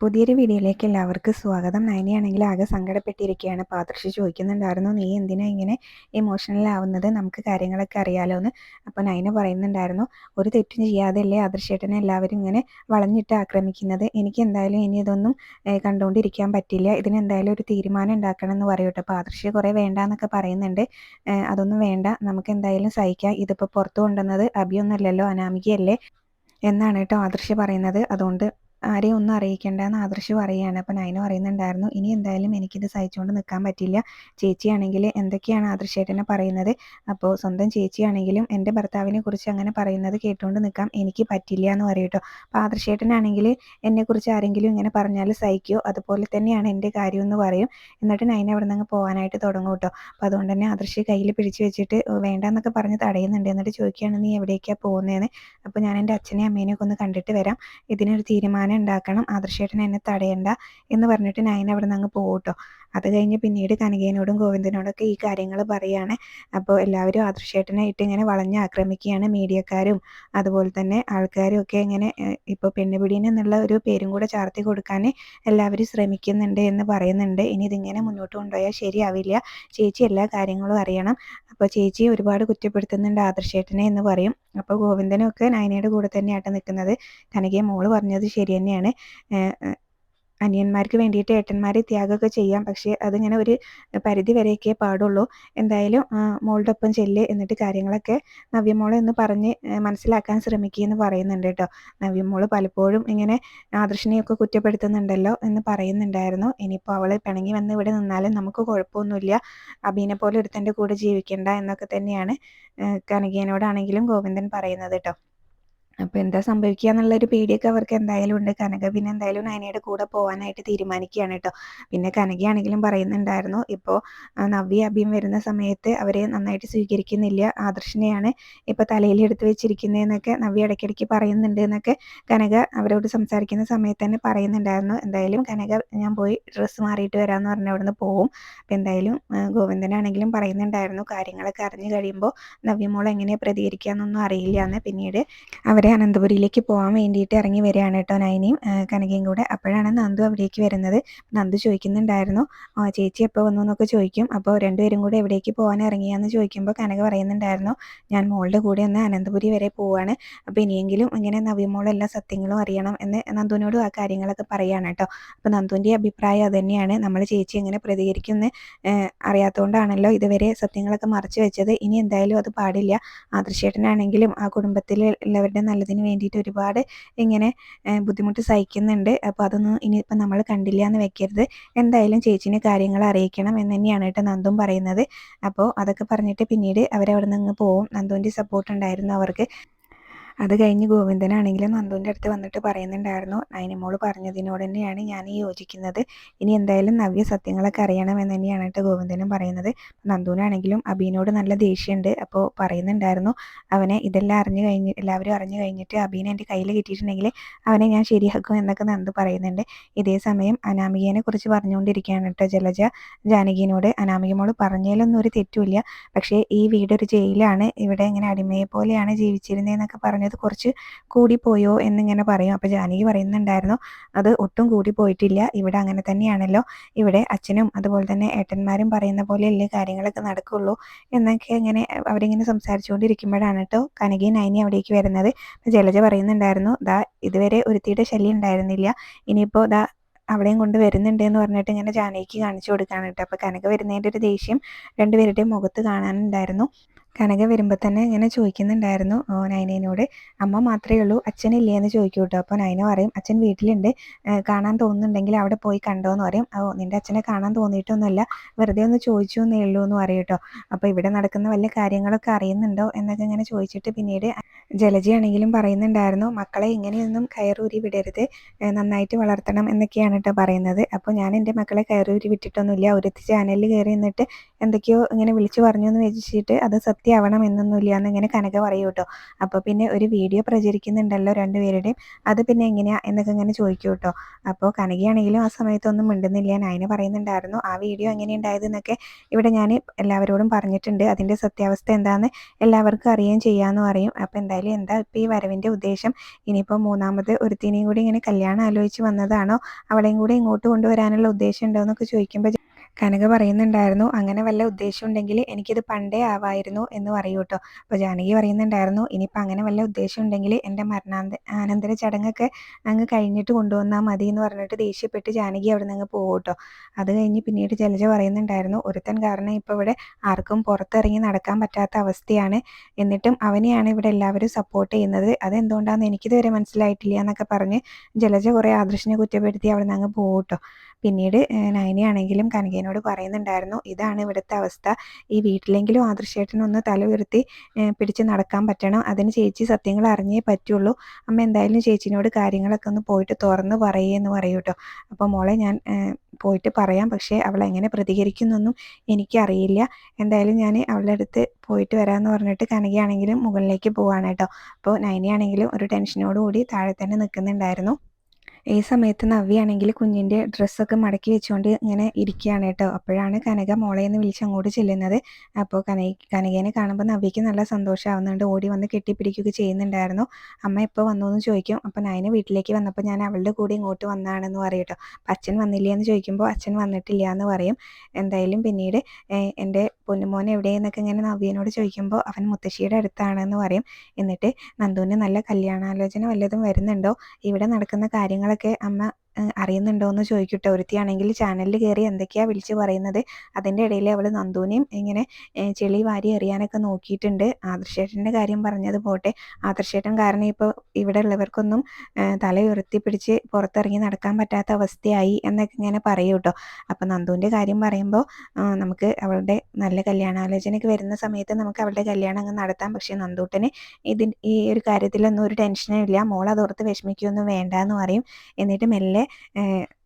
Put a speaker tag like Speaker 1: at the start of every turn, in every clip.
Speaker 1: പുതിയൊരു വീഡിയോയിലേക്ക് എല്ലാവർക്കും സ്വാഗതം. നയനിയാണെങ്കിൽ ആകെ സങ്കടപ്പെട്ടിരിക്കുകയാണ്. പാത്രശ്ശി ചോദിക്കുന്നുണ്ടായിരുന്നു നീ എന്തിനാ ഇങ്ങനെ ഇമോഷണൽ ആവുന്നത്? നമുക്ക് കാര്യങ്ങളൊക്കെ അറിയാലോ എന്ന് അപ്പോൾ നയന പറയുന്നുണ്ടായിരുന്നു ഒരു തെറ്റും ചെയ്യാതെയല്ലേ ആദർശേട്ടനെ എല്ലാവരും ഇങ്ങനെ വളഞ്ഞിട്ട് ആക്രമിക്കുന്നത്? എനിക്ക് എന്തായാലും ഇനി ഇതൊന്നും കണ്ടുകൊണ്ടിരിക്കാൻ പറ്റില്ല. ഇതിനെന്തായാലും ഒരു തീരുമാനം ഉണ്ടാക്കണം എന്ന് പറയട്ടെ അപ്പോൾ ആദർശി കുറേ വേണ്ടാന്നൊക്കെ പറയുന്നുണ്ട്. അതൊന്നും വേണ്ട. നമുക്ക് എന്തായാലും സഹിക്കാം. ഇതിപ്പോൾ പുറത്തു കൊണ്ടുവന്നത് അഭിയൊന്നുമല്ലല്ലോ അനാമികയല്ലേ? എന്നാണ് കേട്ടോ ആദർശി പറയുന്നത്. അതുകൊണ്ട് ആരെയും ഒന്നും അറിയിക്കേണ്ടെന്ന് ആദർശ് പറയുകയാണ്. അപ്പം നയന പറയുന്നുണ്ടായിരുന്നു ഇനി എന്തായാലും എനിക്കിത് സഹിച്ചുകൊണ്ട് നിൽക്കാൻ പറ്റില്ല. ചേച്ചിയാണെങ്കിൽ എന്തൊക്കെയാണ് ആദർശേട്ടനെ പറയുന്നത്? അപ്പോൾ സ്വന്തം ചേച്ചിയാണെങ്കിലും എന്റെ ഭർത്താവിനെ കുറിച്ച് അങ്ങനെ പറയുന്നത് കേട്ടുകൊണ്ട് നിൽക്കാം എനിക്ക് പറ്റില്ല എന്ന് പറയും കേട്ടോ അപ്പോൾ ആദർശേട്ടനാണെങ്കിൽ എന്നെക്കുറിച്ച് ആരെങ്കിലും ഇങ്ങനെ പറഞ്ഞാൽ സഹിക്കുമോ അതുപോലെ തന്നെയാണ് എന്റെ കാര്യം എന്ന് പറയും. എന്നിട്ട് നയന അവിടെ നിന്ന് പോകാനായിട്ട് തുടങ്ങും കേട്ടോ അപ്പോൾ അതുകൊണ്ട് തന്നെ ആദർശ് കയ്യിൽ പിടിച്ച് വെച്ചിട്ട് വേണ്ടെന്നൊക്കെ പറഞ്ഞ് തടയുന്നുണ്ട്. എന്നിട്ട് ചോദിക്കുകയാണ് നീ എവിടേക്കാണ് പോകുന്നതെന്ന് അപ്പോൾ ഞാൻ എന്റെ അച്ഛനെയും അമ്മേനെയൊക്കെ ഒന്ന് കണ്ടിട്ട് വരാം. ഇതിനൊരു തീരുമാനം ഉണ്ടാക്കണം. ആദർശേട്ടൻ എന്നെ തടയണ്ട എന്ന് പറഞ്ഞിട്ട് നയൻ അവിടെ നിന്ന് അങ്ങ് പോകട്ടോ അത് കഴിഞ്ഞ് പിന്നീട് കനകേനോടും ഗോവിന്ദനോടൊക്കെ ഈ കാര്യങ്ങൾ പറയുകയാണ് അപ്പോൾ എല്ലാവരും ആദർശേട്ടനെ ഇട്ട് ഇങ്ങനെ വളഞ്ഞ് ആക്രമിക്കുകയാണ് മീഡിയക്കാരും അതുപോലെ തന്നെ ആൾക്കാരും ഒക്കെ ഇങ്ങനെ ഇപ്പോൾ പെണ്ണുപിടീൻ എന്നുള്ള ഒരു പേരും കൂടെ ചാർത്തി കൊടുക്കാൻ എല്ലാവരും ശ്രമിക്കുന്നുണ്ട് എന്ന് പറയുന്നുണ്ട്. ഇനി ഇതിങ്ങനെ മുന്നോട്ട് കൊണ്ടുപോയാൽ ശരിയാവില്ല. ചേച്ചി എല്ലാ കാര്യങ്ങളും അറിയണം. അപ്പോൾ ചേച്ചി ഒരുപാട് കുറ്റപ്പെടുത്തുന്നുണ്ട് ആദർശേട്ടനെ എന്ന് പറയും. അപ്പോൾ ഗോവിന്ദനൊക്കെ നയനയുടെ കൂടെ തന്നെയാട്ട് നിൽക്കുന്നത് കനകയെ മോൾ പറഞ്ഞത് ശരി തന്നെയാണ്. അനിയന്മാർക്ക് വേണ്ടിയിട്ട് ഏട്ടന്മാരെ ത്യാഗമൊക്കെ ചെയ്യാം. പക്ഷേ അതിങ്ങനെ ഒരു പരിധി വരെയൊക്കെ പാടുള്ളൂ. എന്തായാലും മോളുടെ ഒപ്പം ചെല്ല് എന്നിട്ട് കാര്യങ്ങളൊക്കെ നവ്യമോളെ ഒന്ന് പറഞ്ഞ് മനസ്സിലാക്കാൻ ശ്രമിക്കുകയെന്ന് പറയുന്നുണ്ട് കേട്ടോ. നവ്യമോൾ പലപ്പോഴും ഇങ്ങനെ ആദർശിനെയൊക്കെ കുറ്റപ്പെടുത്തുന്നുണ്ടല്ലോ എന്ന് പറയുന്നുണ്ടായിരുന്നു. ഇനിയിപ്പോൾ അവൾ പിണങ്ങി വന്ന് ഇവിടെ നിന്നാലും നമുക്ക് കുഴപ്പമൊന്നുമില്ല. അബീനെ പോലെ ഒരുത്തന്റെ കൂടെ ജീവിക്കണ്ട എന്നൊക്കെ തന്നെയാണ് കനകിയനോടാണെങ്കിലും ഗോവിന്ദൻ പറയുന്നത് കേട്ടോ. അപ്പോൾ എന്താ സംഭവിക്കുക എന്നുള്ളൊരു പേടിയൊക്കെ അവർക്ക് എന്തായാലും ഉണ്ട്. കനക പിന്നെ എന്തായാലും നയനയുടെ കൂടെ പോകാനായിട്ട് തീരുമാനിക്കുകയാണ് കേട്ടോ. പിന്നെ കനകയാണെങ്കിലും പറയുന്നുണ്ടായിരുന്നു ഇപ്പോൾ നവ്യ അഭിയും വരുന്ന സമയത്ത് അവരെ നന്നായിട്ട് സ്വീകരിക്കുന്നില്ല ആദർശനെയാണ് ഇപ്പോൾ തലയിൽ എടുത്തു വെച്ചിരിക്കുന്നതെന്നൊക്കെ നവ്യ ഇടയ്ക്കിടയ്ക്ക് പറയുന്നുണ്ട് എന്നൊക്കെ കനക അവരോട് സംസാരിക്കുന്ന സമയത്ത് തന്നെ പറയുന്നുണ്ടായിരുന്നു. എന്തായാലും കനക ഞാൻ പോയി ഡ്രസ്സ് മാറിയിട്ട് വരാമെന്ന് പറഞ്ഞ അവിടുന്ന് പോവും. അപ്പോൾ എന്തായാലും ഗോവിന്ദനാണെങ്കിലും പറയുന്നുണ്ടായിരുന്നു കാര്യങ്ങളൊക്കെ അറിഞ്ഞു കഴിയുമ്പോൾ നവ്യമോൾ എങ്ങനെ പ്രതികരിക്കുക എന്നൊന്നും അറിയില്ല എന്ന്. പിന്നീട് അവർ അവരെ അനന്തപുരിയിലേക്ക് പോകാൻ വേണ്ടിയിട്ട് ഇറങ്ങി വരികയാണ് കേട്ടോ നൈനയും കനകയും കൂടെ. അപ്പോഴാണ് നന്ദു അവിടേക്ക് വരുന്നത്. നന്ദു ചോദിക്കുന്നുണ്ടായിരുന്നു ചേച്ചി എപ്പോൾ വന്നു എന്നൊക്കെ ചോദിക്കും. അപ്പോൾ രണ്ടുപേരും കൂടെ എവിടേക്ക് പോകാൻ ഇറങ്ങിയാന്ന് ചോദിക്കുമ്പോൾ കനക പറയുന്നുണ്ടായിരുന്നു ഞാൻ മോളുടെ കൂടെ ഒന്ന് അനന്തപുരി വരെ പോവാണ്. അപ്പോൾ ഇനിയെങ്കിലും ഇങ്ങനെ നവ്യമോളെല്ലാ സത്യങ്ങളും അറിയണം എന്ന് നന്ദുവിനോട് ആ കാര്യങ്ങളൊക്കെ പറയുകയാണ് കേട്ടോ. അപ്പോൾ നന്ദുവിന്റെ അഭിപ്രായം അതുതന്നെയാണ് നമ്മൾ ചേച്ചി എങ്ങനെ പ്രതികരിക്കുമെന്ന് അറിയാത്തതുകൊണ്ടാണല്ലോ ഇതുവരെ സത്യങ്ങളൊക്കെ മറച്ചു വെച്ചത്. ഇനി എന്തായാലും അത് പാടില്ല. ആദർശേട്ടനാണെങ്കിലും ആ കുടുംബത്തിലുള്ളവരുടെ നല്ലതിന് വേണ്ടിയിട്ട് ഒരുപാട് ഇങ്ങനെ ബുദ്ധിമുട്ട് സഹിക്കുന്നുണ്ട്. അപ്പോൾ അതൊന്നും ഇനിയിപ്പോൾ നമ്മൾ കണ്ടില്ല എന്ന് വെക്കരുത്. എന്തായാലും ചേച്ചീനെ കാര്യങ്ങൾ അറിയിക്കണം എന്ന് തന്നെയാണ് കേട്ടോ നന്ദും പറയുന്നത്. അപ്പോൾ അതൊക്കെ പറഞ്ഞിട്ട് പിന്നീട് അവരവിടെ നിന്ന് പോവും. നന്ദുവിന്റെ സപ്പോർട്ട് ഉണ്ടായിരുന്നു അവർക്ക്. അത് കഴിഞ്ഞ് ഗോവിന്ദനാണെങ്കിലും നന്ദുവിന്റെ അടുത്ത് വന്നിട്ട് പറയുന്നുണ്ടായിരുന്നു. നയനമോൾ പറഞ്ഞതിനോട് തന്നെയാണ് ഞാൻ യോജിക്കുന്നത്. ഇനി എന്തായാലും നവ്യ സത്യങ്ങളൊക്കെ അറിയണം എന്ന് തന്നെയാണ് കേട്ടോ ഗോവിന്ദനും പറയുന്നത്. നന്ദുവിനാണെങ്കിലും അബീനോട് നല്ല ദേഷ്യമുണ്ട് അപ്പോൾ പറയുന്നുണ്ടായിരുന്നു. അവനെ ഇതെല്ലാം അറിഞ്ഞു കഴിഞ്ഞ് എല്ലാവരും അറിഞ്ഞു കഴിഞ്ഞിട്ട് അബീനെ എന്റെ കയ്യിൽ കിട്ടിയിട്ടുണ്ടെങ്കിൽ അവനെ ഞാൻ ശരിയാക്കും എന്നൊക്കെ നന്ദു പറയുന്നുണ്ട്. ഇതേ സമയം അനാമികേനെ കുറിച്ച് പറഞ്ഞുകൊണ്ടിരിക്കുകയാണ് കേട്ടോ ജലജ. ജാനകിനോട് അനാമികമോൾ പറഞ്ഞതിലൊന്നും ഒരു തെറ്റുമില്ല. പക്ഷേ ഈ വീടൊരു ജയിലാണ്. ഇവിടെ ഇങ്ങനെ അടിമയെ പോലെയാണ് ജീവിച്ചിരുന്നതെന്നൊക്കെ പറഞ്ഞു പറഞ്ഞത് കുറച്ച് കൂടിപ്പോയോ എന്നിങ്ങനെ പറയും. അപ്പോൾ ജാനകി പറയുന്നുണ്ടായിരുന്നു അത് ഒട്ടും കൂടി പോയിട്ടില്ല. ഇവിടെ അങ്ങനെ തന്നെയാണല്ലോ. ഇവിടെ അച്ഛനും അതുപോലെ തന്നെ ഏട്ടന്മാരും പറയുന്ന പോലെയല്ലേ കാര്യങ്ങളൊക്കെ നടക്കുള്ളൂ എന്നൊക്കെ ഇങ്ങനെ അവരിങ്ങനെ സംസാരിച്ചുകൊണ്ടിരിക്കുമ്പോഴാണ് കേട്ടോ കനകി നൈനി അവിടേക്ക് വരുന്നത്. ജലജ പറയുന്നുണ്ടായിരുന്നു ദാ ഇതുവരെ ഒരുത്തിയുടെ ശല്യം ഉണ്ടായിരുന്നില്ല. ഇനിയിപ്പോൾ ദാ അവിടെയും കൊണ്ട് വരുന്നുണ്ട് എന്ന് പറഞ്ഞിട്ട് ഇങ്ങനെ ജാനകിക്ക് കാണിച്ചു കൊടുക്കാണ് കേട്ടോ. അപ്പോൾ കനക വരുന്നതിന്റെ ഒരു ദേഷ്യം രണ്ടുപേരുടെയും മുഖത്ത് കാണാനുണ്ടായിരുന്നു. കനക വരുമ്പോൾ തന്നെ ഇങ്ങനെ ചോദിക്കുന്നുണ്ടായിരുന്നു നൈനേനോട് അമ്മ മാത്രമേ ഉള്ളൂ അച്ഛനില്ലേ? എന്ന് ചോദിക്കും കേട്ടോ. അപ്പോൾ നൈന പറയും അച്ഛൻ വീട്ടിലുണ്ട് കാണാൻ തോന്നുന്നുണ്ടെങ്കിൽ അവിടെ പോയി കണ്ടോ എന്ന് പറയും. ഓ നിന്റെ അച്ഛനെ കാണാൻ തോന്നിയിട്ടൊന്നുമല്ല വെറുതെ ഒന്ന് ചോദിച്ചു എന്നേ ഉള്ളൂ എന്ന് പറയും കേട്ടോ. അപ്പോൾ ഇവിടെ നടക്കുന്ന വല്ല കാര്യങ്ങളൊക്കെ അറിയുന്നുണ്ടോ എന്നൊക്കെ ഇങ്ങനെ ചോദിച്ചിട്ട് പിന്നീട് ജലജയാണെങ്കിലും പറയുന്നുണ്ടായിരുന്നു മക്കളെ ഇങ്ങനെയൊന്നും കയറൂരി വിടരുത് നന്നായിട്ട് വളർത്തണം എന്നൊക്കെയാണ് കേട്ടോ പറയുന്നത്. അപ്പോൾ ഞാൻ എന്റെ മക്കളെ കയറൂരി വിട്ടിട്ടൊന്നുമില്ല ഒരു ചാനലിൽ കയറി നിന്നിട്ട് എന്തൊക്കെയോ ഇങ്ങനെ വിളിച്ചു പറഞ്ഞു എന്ന് വെച്ചിട്ട് അത് സത്യമാവണം എന്നൊന്നുമില്ല എന്ന് ഇങ്ങനെ കനക പറയൂ കേട്ടോ. അപ്പോൾ പിന്നെ ഒരു വീഡിയോ പ്രചരിക്കുന്നുണ്ടല്ലോ രണ്ടുപേരുടെയും. അത് പിന്നെ എങ്ങനെയാ എന്നൊക്കെ ഇങ്ങനെ ചോദിക്കൂ കേട്ടോ. അപ്പോൾ കനകയാണെങ്കിലും ആ സമയത്തൊന്നും മിണ്ടുന്നില്ല. നയന പറയുന്നുണ്ടായിരുന്നു ആ വീഡിയോ എങ്ങനെ ഉണ്ടായതെന്നൊക്കെ ഇവിടെ ഞാൻ എല്ലാവരോടും പറഞ്ഞിട്ടുണ്ട്. അതിന്റെ സത്യാവസ്ഥ എന്താണെന്ന് എല്ലാവർക്കും അറിയുകയും ചെയ്യാമെന്ന് പറയും. അപ്പോൾ എന്തായാലും എന്താ ഇപ്പോൾ ഈ വരവിന്റെ ഉദ്ദേശം? ഇനിയിപ്പോൾ മൂന്നാമത് ഒരുത്തിനെയും കൂടി ഇങ്ങനെ കല്യാണം ആലോചിച്ച് വന്നതാണോ? അവളെയും കൂടി ഇങ്ങോട്ട് കൊണ്ടുവരാനുള്ള ഉദ്ദേശം ഉണ്ടോ എന്നൊക്കെ ചോദിക്കുമ്പോൾ കനക പറയുന്നുണ്ടായിരുന്നു അങ്ങനെ വല്ല ഉദ്ദേശം ഉണ്ടെങ്കിൽ എനിക്കിത് പണ്ടേ ആവായിരുന്നു എന്ന് പറയൂ കേട്ടോ അപ്പോൾ ജാനകി പറയുന്നുണ്ടായിരുന്നു ഇനിയിപ്പോൾ അങ്ങനെ വല്ല ഉദ്ദേശം ഉണ്ടെങ്കിൽ എന്റെ മരണാന്ത അനന്തര ചടങ്ങൊക്കെ അങ്ങ് കഴിഞ്ഞിട്ട് കൊണ്ടുവന്നാൽ മതി എന്ന് പറഞ്ഞിട്ട് ദേഷ്യപ്പെട്ട് ജാനകി അവിടെ നിന്ന് പോകും കേട്ടോ അത് കഴിഞ്ഞ് പിന്നീട് ജലജ പറയുന്നുണ്ടായിരുന്നു ഒരുത്തൻ കാരണം ഇപ്പോൾ ഇവിടെ ആർക്കും പുറത്തിറങ്ങി നടക്കാൻ പറ്റാത്ത അവസ്ഥയാണ്. എന്നിട്ടും അവനെയാണ് ഇവിടെ എല്ലാവരും സപ്പോർട്ട് ചെയ്യുന്നത്. അതെന്തുകൊണ്ടാണെന്ന് എനിക്കിതുവരെ മനസ്സിലായിട്ടില്ല എന്നൊക്കെ പറഞ്ഞ് ജലജ കുറേ ആദർശിനെ കുറ്റപ്പെടുത്തി അവിടെ നിന്ന് അങ്ങ് പോകും കേട്ടോ പിന്നീട് നയനയാണെങ്കിലും കനകേനോട് പറയുന്നുണ്ടായിരുന്നു ഇതാണ് ഇവിടുത്തെ അവസ്ഥ. ഈ വീട്ടിലെങ്കിലും ആദർശേട്ടനൊന്ന് തല ഉയർത്തി പിടിച്ച് നടക്കാൻ പറ്റണം. അതിന് ചേച്ചി സത്യങ്ങൾ അറിഞ്ഞേ പറ്റുള്ളൂ. അമ്മ എന്തായാലും ചേച്ചിനോട് കാര്യങ്ങളൊക്കെ ഒന്ന് പോയിട്ട് തുറന്ന് പറയേന്ന് പറയൂ കേട്ടോ അപ്പോൾ മോളെ ഞാൻ പോയിട്ട് പറയാം. പക്ഷേ അവൾ എങ്ങനെ പ്രതികരിക്കുന്നൊന്നും എനിക്കറിയില്ല. എന്തായാലും ഞാൻ അവളുടെ അടുത്ത് പോയിട്ട് വരാമെന്ന് പറഞ്ഞിട്ട് കനകയാണെങ്കിലും മുകളിലേക്ക് പോവാണ് കേട്ടോ അപ്പോൾ നയനയാണെങ്കിലും ഒരു ടെൻഷനോടുകൂടി താഴെ തന്നെ നിൽക്കുന്നുണ്ടായിരുന്നു. ഈ സമയത്ത് നവ്യാണെങ്കിൽ കുഞ്ഞിന്റെ ഡ്രസ്സൊക്കെ മടക്കി വെച്ചുകൊണ്ട് ഇങ്ങനെ ഇരിക്കുകയാണ് കേട്ടോ. അപ്പോഴാണ് കനക മോളെ എന്ന് വിളിച്ച് അങ്ങോട്ട് ചെല്ലുന്നത്. അപ്പോൾ കനക കനകേനെ കാണുമ്പോൾ നവ്യയ്ക്ക് നല്ല സന്തോഷമാവുന്നുണ്ട്. ഓടി വന്ന് കെട്ടിപ്പിടിക്കുകയൊക്കെ ചെയ്യുന്നുണ്ടായിരുന്നു. അമ്മ എപ്പോൾ വന്നു എന്ന് ചോദിക്കും. അപ്പോൾ നയനെ വീട്ടിലേക്ക് വന്നപ്പോൾ ഞാൻ അവളുടെ കൂടെ ഇങ്ങോട്ട് വന്നാണെന്ന് പറയും കേട്ടോ. അപ്പം അച്ഛൻ വന്നില്ല എന്ന് ചോദിക്കുമ്പോൾ അച്ഛൻ വന്നിട്ടില്ല എന്ന് പറയും. എന്തായാലും പിന്നീട് എന്റെ പൊന്നുമോൻ എവിടെയെന്നൊക്കെ ഇങ്ങനെ നവ്യനോട് ചോദിക്കുമ്പോൾ അവൻ മുത്തശ്ശിയുടെ അടുത്താണെന്ന് പറയും. എന്നിട്ട് നന്ദുവിന് നല്ല കല്യാണാലോചന വല്ലതും വരുന്നുണ്ടോ? ഇവിടെ നടക്കുന്ന കാര്യങ്ങളൊക്കെ അമ്മ അറിയുന്നുണ്ടോ എന്ന് ചോദിക്കട്ടെ. ഒരുത്തിയാണെങ്കിൽ ചാനലിൽ കയറി എന്തൊക്കെയാണ് വിളിച്ച് പറയുന്നത്? അതിന്റെ ഇടയിൽ അവൾ നന്ദുവിനെയും ഇങ്ങനെ ചെളി വാരി എറിയാനൊക്കെ നോക്കിയിട്ടുണ്ട്. ആദർശേട്ടന്റെ കാര്യം പറഞ്ഞത് പോട്ടെ. ആദർശേട്ടൻ കാരണം ഇപ്പോൾ ഇവിടെ ഉള്ളവർക്കൊന്നും തല ഉയർത്തി പിടിച്ച് പുറത്തിറങ്ങി നടക്കാൻ പറ്റാത്ത അവസ്ഥയായി എന്നൊക്കെ ഇങ്ങനെ പറയും കേട്ടോ അപ്പം നന്ദുവിന്റെ കാര്യം പറയുമ്പോൾ നമുക്ക് അവളുടെ നല്ല കല്യാണാലോചനയ്ക്ക് വരുന്ന സമയത്ത് നമുക്ക് അവളുടെ കല്യാണം അങ്ങ് നടത്താം. പക്ഷേ നന്ദൂട്ടന് ഇതിൻ ഈ ഒരു കാര്യത്തിലൊന്നും ഒരു ടെൻഷനും ഇല്ല. മോൾ അതോർത്ത് വിഷമിക്കുകയൊന്നും വേണ്ട എന്ന് പറയും. എന്നിട്ട് മെല്ലെ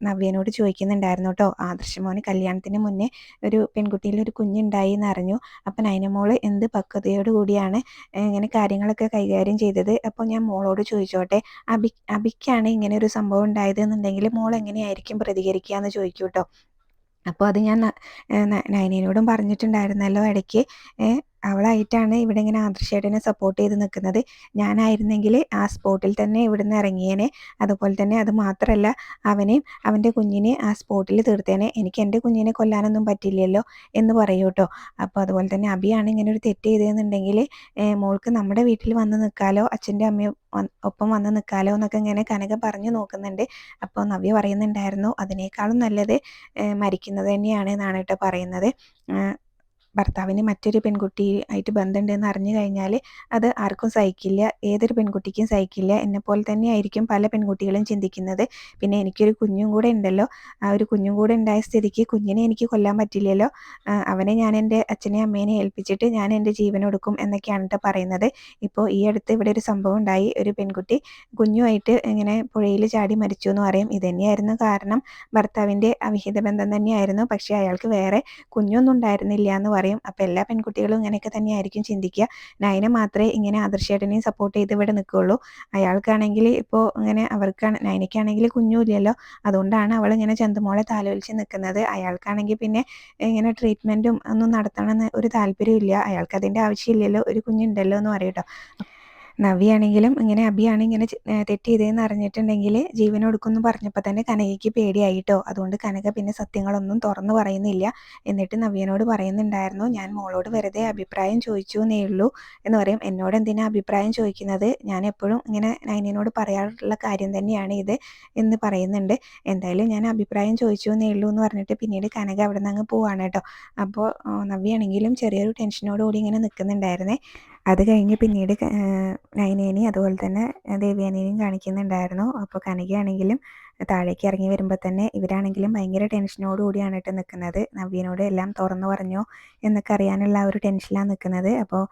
Speaker 1: നവ്യനോട് ചോദിക്കുന്നുണ്ടായിരുന്നു കേട്ടോ ആദർശമോന് കല്യാണത്തിന് മുന്നേ ഒരു പെൺകുട്ടിയിൽ ഒരു കുഞ്ഞുണ്ടായി എന്ന് അറിഞ്ഞു അപ്പം നൈനമോൾ എന്ത് പക്വതയോട് കൂടിയാണ് ഇങ്ങനെ കാര്യങ്ങളൊക്കെ കൈകാര്യം ചെയ്തത്. അപ്പോൾ ഞാൻ മോളോട് ചോദിച്ചോട്ടെ അബി അബിക്കാണ് ഇങ്ങനെ ഒരു സംഭവം ഉണ്ടായത് എന്നുണ്ടെങ്കിൽ മോൾ എങ്ങനെയായിരിക്കും പ്രതികരിക്കുക എന്ന് ചോദിക്കൂ കേട്ടോ അപ്പോൾ അത് ഞാൻ നയനയോടും പറഞ്ഞിട്ടുണ്ടായിരുന്നല്ലോ ഇടയ്ക്ക്. അവളായിട്ടാണ് ഇവിടെ ഇങ്ങനെ ആദർശേട്ടനെ സപ്പോർട്ട് ചെയ്ത് നിൽക്കുന്നത് ഞാനായിരുന്നെങ്കിൽ ആ സ്പോട്ടിൽ തന്നെ ഇവിടുന്ന് ഇറങ്ങിയേനെ. അതുപോലെ തന്നെ അത് മാത്രമല്ല അവനെയും അവന്റെ കുഞ്ഞിനെ ആ സ്പോട്ടിൽ തീർത്തേനെ. എനിക്ക് എന്റെ കുഞ്ഞിനെ കൊല്ലാനൊന്നും പറ്റില്ലല്ലോ എന്ന് പറയൂ കേട്ടോ അപ്പോൾ അതുപോലെ തന്നെ അബിയാണ് ഇങ്ങനെ ഒരു തെറ്റ് ചെയ്തതെന്നുണ്ടെങ്കിൽ മോൾക്ക് നമ്മുടെ വീട്ടിൽ വന്ന് നിൽക്കാലോ അച്ഛന്റെ അമ്മയും ഒപ്പം വന്ന് നിൽക്കാലോ എന്നൊക്കെ ഇങ്ങനെ കനക പറഞ്ഞു നോക്കുന്നുണ്ട്. അപ്പോൾ നവ്യ പറയുന്നുണ്ടായിരുന്നു അതിനേക്കാളും നല്ലത് മരിക്കുന്നത് തന്നെയാണ് എന്നാണ് കേട്ടോ പറയുന്നത്. ഭർത്താവിന് മറ്റൊരു പെൺകുട്ടി ആയിട്ട് ബന്ധമുണ്ടെന്ന് അറിഞ്ഞു കഴിഞ്ഞാൽ അത് ആർക്കും സഹിക്കില്ല. ഏതൊരു പെൺകുട്ടിക്കും സഹിക്കില്ല. എന്നെപ്പോലെ തന്നെ ആയിരിക്കും പല പെൺകുട്ടികളും ചിന്തിക്കുന്നത്. പിന്നെ എനിക്കൊരു കുഞ്ഞും കൂടെ ഉണ്ടല്ലോ. ആ ഒരു കുഞ്ഞും കൂടെ ഉണ്ടായ സ്ഥിതിക്ക് കുഞ്ഞിനെ എനിക്ക് കൊല്ലാൻ പറ്റില്ലല്ലോ. അവനെ ഞാൻ എന്റെ അച്ഛനെ അമ്മേനെ ഏൽപ്പിച്ചിട്ട് ഞാൻ എന്റെ ജീവൻ കൊടുക്കും എന്നൊക്കെയാണ് കേട്ടോ പറയുന്നത്. ഇപ്പോൾ ഈ അടുത്ത് ഇവിടെ ഒരു സംഭവം ഉണ്ടായി. ഒരു പെൺകുട്ടി കുഞ്ഞുമായിട്ട് ഇങ്ങനെ പുഴയിൽ ചാടി മരിച്ചു എന്ന് പറയും. ഇതുതന്നെയായിരുന്നു കാരണം ഭർത്താവിന്റെ അവിഹിത ബന്ധം തന്നെയായിരുന്നു. പക്ഷേ അയാൾക്ക് വേറെ കുഞ്ഞൊന്നും ഉണ്ടായിരുന്നില്ല എന്ന് പറയും. അപ്പോൾ എല്ലാ പെൺകുട്ടികളും ഇങ്ങനെയൊക്കെ തന്നെയായിരിക്കും ചിന്തിക്കുക. നയന മാത്രമേ ഇങ്ങനെ ആദർശേട്ടനെയും സപ്പോർട്ട് ചെയ്ത് ഇവിടെ നിൽക്കുകയുള്ളൂ. അയാൾക്കാണെങ്കിൽ ഇപ്പോൾ ഇങ്ങനെ അവർക്കാണ് നയനയ്ക്കാണെങ്കിൽ കുഞ്ഞുമില്ലല്ലോ. അതുകൊണ്ടാണ് അവൾ ഇങ്ങനെ ചന്തുമോളെ താലോലിച്ച് നിൽക്കുന്നത്. അയാൾക്കാണെങ്കിൽ പിന്നെ ഇങ്ങനെ ട്രീറ്റ്മെന്റും ഒന്നും നടത്തണമെന്ന് ഒരു താല്പര്യമില്ല അയാൾക്ക് അതിന്റെ ആവശ്യമില്ലല്ലോ. ഒരു കുഞ്ഞുണ്ടല്ലോ എന്ന് പറയട്ടോ നവിയാണെങ്കിലും ഇങ്ങനെ അബിയാണ് ഇങ്ങനെ തെറ്റ് ചെയ്തതെന്ന് അറിഞ്ഞിട്ടുണ്ടെങ്കിൽ ജീവൻ കൊടുക്കുമെന്ന് പറഞ്ഞപ്പോൾ തന്നെ കനകയ്ക്ക് പേടിയായിട്ടോ. അതുകൊണ്ട് കനക പിന്നെ സത്യങ്ങളൊന്നും തുറന്നു പറയുന്നില്ല. എന്നിട്ട് നവ്യനോട് പറയുന്നുണ്ടായിരുന്നു ഞാൻ മോളോട് വെറുതെ അഭിപ്രായം ചോദിച്ചു എന്നേ ഉള്ളൂ. എന്ന് പറയും. എന്നോട് എന്തിനാ അഭിപ്രായം ചോദിക്കുന്നത്? ഞാൻ എപ്പോഴും ഇങ്ങനെ നൈനിനോട് പറയാറുള്ള കാര്യം തന്നെയാണ് ഇത് എന്ന് പറയുന്നുണ്ട്. എന്തായാലും ഞാൻ അഭിപ്രായം ചോദിച്ചു എന്നേ ഉള്ളൂ എന്ന് പറഞ്ഞിട്ട് പിന്നീട് കനക അവിടെ നിന്ന് അങ്ങ് പോവാണ് കേട്ടോ. അപ്പോൾ നവ്യാണെങ്കിലും ചെറിയൊരു ടെൻഷനോടുകൂടി ഇങ്ങനെ നിൽക്കുന്നുണ്ടായിരുന്നേ അത് കഴിഞ്ഞ് പിന്നീട് നൈനേനെയും അതുപോലെ തന്നെ ദേവ്യാനേനെയും കാണിക്കുന്നുണ്ടായിരുന്നു. അപ്പോൾ കനകയാണെങ്കിലും താഴേക്ക് ഇറങ്ങി വരുമ്പോൾ തന്നെ ഇവരാണെങ്കിലും ഭയങ്കര ടെൻഷനോട് കൂടിയാണ് കേട്ടോ നിൽക്കുന്നത് നവ്യനോട് എല്ലാം തുറന്നു പറഞ്ഞോ എന്നൊക്കെ അറിയാനുള്ള ഒരു ടെൻഷനിലാണ് നിൽക്കുന്നത് അപ്പോൾ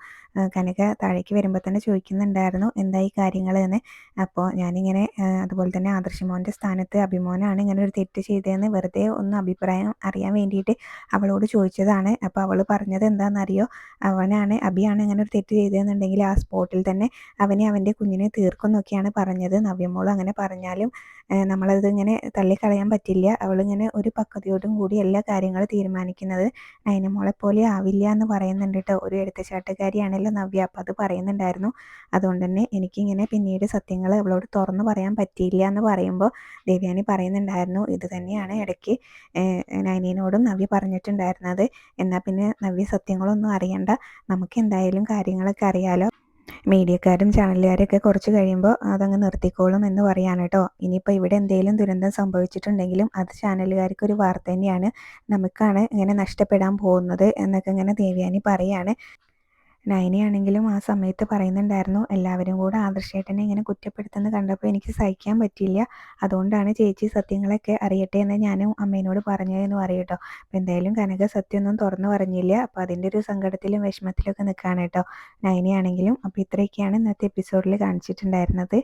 Speaker 1: കനക താഴേക്ക് വരുമ്പോൾ തന്നെ ചോദിക്കുന്നുണ്ടായിരുന്നു എന്തായി കാര്യങ്ങൾ എന്ന് അപ്പോൾ ഞാനിങ്ങനെ അതുപോലെ തന്നെ ആദർശമോന്റെ സ്ഥാനത്ത് അഭിമോനാണ് ഇങ്ങനെ ഒരു തെറ്റ് ചെയ്തതെന്ന് വെറുതെ ഒന്ന് അഭിപ്രായം അറിയാൻ വേണ്ടിയിട്ട് അവളോട് ചോദിച്ചതാണ്. അപ്പോൾ അവൾ പറഞ്ഞത് എന്താണെന്നറിയോ? അവനാണ് അഭിയാണ് ഇങ്ങനെ ഒരു തെറ്റ് ചെയ്തതെന്നുണ്ടെങ്കിൽ ആ സ്പോട്ടിൽ തന്നെ അവനെ അവന്റെ കുഞ്ഞിനെ തീർക്കും എന്നൊക്കെയാണ് പറഞ്ഞത്. നവ്യമോൾ അങ്ങനെ പറഞ്ഞാലും നമ്മളത് ഇങ്ങനെ തള്ളിക്കളയാൻ പറ്റില്ല. അവളിങ്ങനെ ഒരു പക്വതയോടും കൂടി എല്ലാ കാര്യങ്ങളും തീരുമാനിക്കുന്നത് നയനമോളെ പോലെ ആവില്ല എന്ന് പറയുന്നുണ്ട് കേട്ടോ ഒരു എടുത്തുചാട്ടക്കാരിയാണല്ലോ നവ്യ. അപ്പം അത് പറയുന്നുണ്ടായിരുന്നു. അതുകൊണ്ട് തന്നെ എനിക്കിങ്ങനെ പിന്നീട് സത്യങ്ങൾ അവളോട് തുറന്നു പറയാൻ പറ്റിയില്ല എന്ന് പറയുമ്പോൾ ദേവ്യാനി പറയുന്നുണ്ടായിരുന്നു. ഇത് തന്നെയാണ് ഇടയ്ക്ക് നയനീനോടും നവ്യ പറഞ്ഞിട്ടുണ്ടായിരുന്നത്. എന്നാൽ പിന്നെ നവ്യ സത്യങ്ങളൊന്നും അറിയണ്ട. നമുക്ക് എന്തായാലും കാര്യങ്ങളൊക്കെ അറിയാലോ. മീഡിയക്കാരും ചാനലുകാരൊക്കെ കുറച്ച് കഴിയുമ്പോൾ അതങ്ങ് നിർത്തിക്കോളും എന്ന് പറയാണ് കേട്ടോ. ഇനിയിപ്പോൾ ഇവിടെ എന്തെങ്കിലും ദുരന്തം സംഭവിച്ചിട്ടുണ്ടെങ്കിലും അത് ചാനലുകാർക്ക് ഒരു വാർത്ത തന്നെയാണ്. നമുക്കാണ് ഇങ്ങനെ നഷ്ടപ്പെടാൻ പോകുന്നത് എന്നൊക്കെ ഇങ്ങനെ ദേവ്യാനി പറയാണ്. നയനയാണെങ്കിലും ആ സമയത്ത് പറയുന്നുണ്ടായിരുന്നു എല്ലാവരും കൂടെ ആദർശേട്ടനെ ഇങ്ങനെ കുറ്റപ്പെടുത്തുന്നത് കണ്ടപ്പോൾ എനിക്ക് സഹിക്കാൻ പറ്റില്ല അതുകൊണ്ടാണ് ചേച്ചി സത്യങ്ങളൊക്കെ അറിയട്ടെ എന്ന് ഞാനും അമ്മേനോട് പറഞ്ഞതെന്ന് എന്ന് പറയട്ടോ. അപ്പോൾ എന്തായാലും കനക സത്യമൊന്നും തുറന്നു പറഞ്ഞില്ല. അപ്പോൾ അതിന്റെ ഒരു സങ്കടത്തിലും വിഷമത്തിലൊക്കെ നിൽക്കുകയാണ് കേട്ടോ. നയനയാണെങ്കിലും അപ്പോൾ ഇത്രയൊക്കെയാണ് ഇന്നത്തെ എപ്പിസോഡിൽ കാണിച്ചിട്ടുണ്ടായിരുന്നത്.